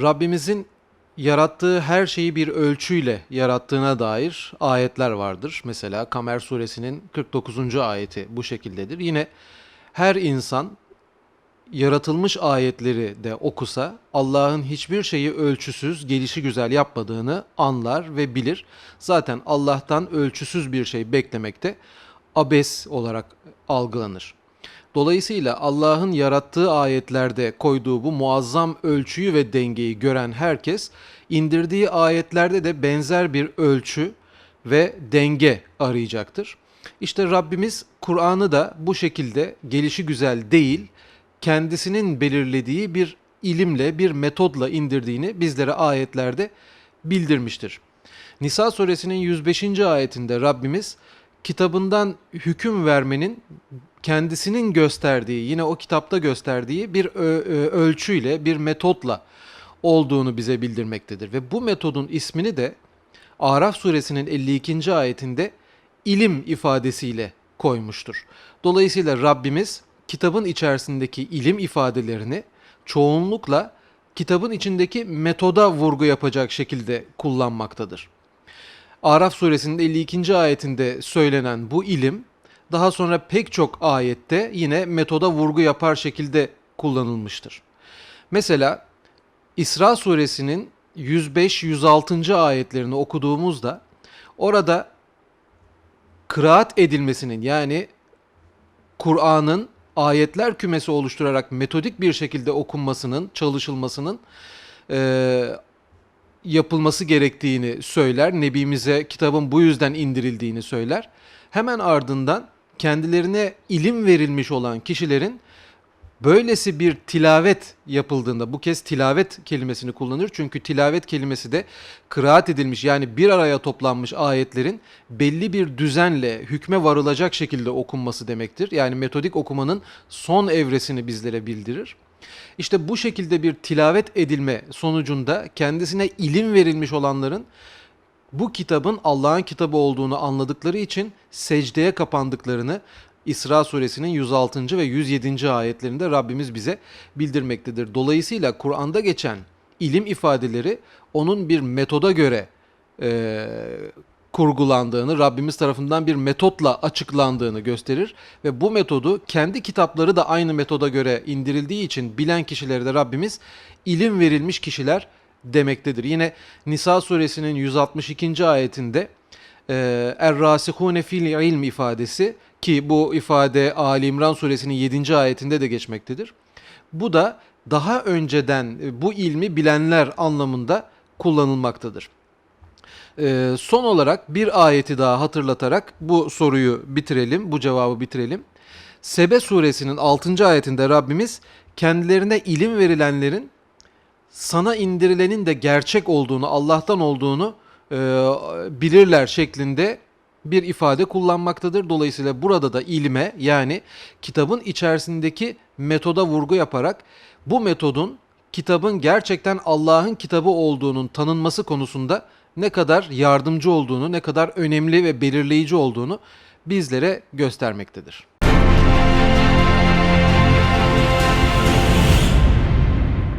Rabbimizin yarattığı her şeyi bir ölçüyle yarattığına dair ayetler vardır. Mesela Kamer suresinin 49. ayeti bu şekildedir. Yine her insan yaratılmış ayetleri de okusa Allah'ın hiçbir şeyi ölçüsüz, gelişi güzel yapmadığını anlar ve bilir. Zaten Allah'tan ölçüsüz bir şey beklemekte abes olarak algılanır. Dolayısıyla Allah'ın yarattığı ayetlerde koyduğu bu muazzam ölçüyü ve dengeyi gören herkes indirdiği ayetlerde de benzer bir ölçü ve denge arayacaktır. İşte Rabbimiz Kur'an'ı da bu şekilde gelişi güzel değil, kendisinin belirlediği bir ilimle, bir metodla indirdiğini bizlere ayetlerde bildirmiştir. Nisa suresinin 105. ayetinde Rabbimiz kitabından hüküm vermenin kendisinin gösterdiği, yine o kitapta gösterdiği bir ölçüyle, bir metotla olduğunu bize bildirmektedir. Ve bu metodun ismini de Araf suresinin 52. ayetinde ilim ifadesiyle koymuştur. Dolayısıyla Rabbimiz kitabın içerisindeki ilim ifadelerini çoğunlukla kitabın içindeki metoda vurgu yapacak şekilde kullanmaktadır. Araf suresinin 52. ayetinde söylenen bu ilim daha sonra pek çok ayette yine metoda vurgu yapar şekilde kullanılmıştır. Mesela İsra suresinin 105-106. ayetlerini okuduğumuzda orada kıraat edilmesinin yani Kur'an'ın ayetler kümesi oluşturarak metodik bir şekilde okunmasının, çalışılmasının eee, yapılması gerektiğini söyler. Nebimize kitabın bu yüzden indirildiğini söyler. Hemen ardından kendilerine ilim verilmiş olan kişilerin böylesi bir tilavet yapıldığında bu kez tilavet kelimesini kullanır. Çünkü tilavet kelimesi de kıraat edilmiş yani bir araya toplanmış ayetlerin belli bir düzenle hükme varılacak şekilde okunması demektir. Yani metodik okumanın son evresini bizlere bildirir. İşte bu şekilde bir tilavet edilme sonucunda kendisine ilim verilmiş olanların bu kitabın Allah'ın kitabı olduğunu anladıkları için secdeye kapandıklarını İsra suresinin 106. ve 107. ayetlerinde Rabbimiz bize bildirmektedir. Dolayısıyla Kur'an'da geçen ilim ifadeleri onun bir metoda göre eee, kurgulandığını, Rabbimiz tarafından bir metotla açıklandığını gösterir ve bu metodu kendi kitapları da aynı metoda göre indirildiği için bilen kişilere de Rabbimiz ilim verilmiş kişiler demektedir. Yine Nisa suresinin 162. ayetinde eee Er-rasihune fil ilm ifadesi ki bu ifade Ali İmran suresinin 7. ayetinde de geçmektedir. Bu da daha önceden e, bu ilmi bilenler anlamında kullanılmaktadır. Ee, son olarak bir ayeti daha hatırlatarak bu soruyu bitirelim, bu cevabı bitirelim. Sebe suresinin 6. ayetinde Rabbimiz kendilerine ilim verilenlerin sana indirilenin de gerçek olduğunu, Allah'tan olduğunu e, bilirler şeklinde bir ifade kullanmaktadır. Dolayısıyla burada da ilme yani kitabın içerisindeki metoda vurgu yaparak bu metodun kitabın gerçekten Allah'ın kitabı olduğunun tanınması konusunda ne kadar yardımcı olduğunu, ne kadar önemli ve belirleyici olduğunu bizlere göstermektedir.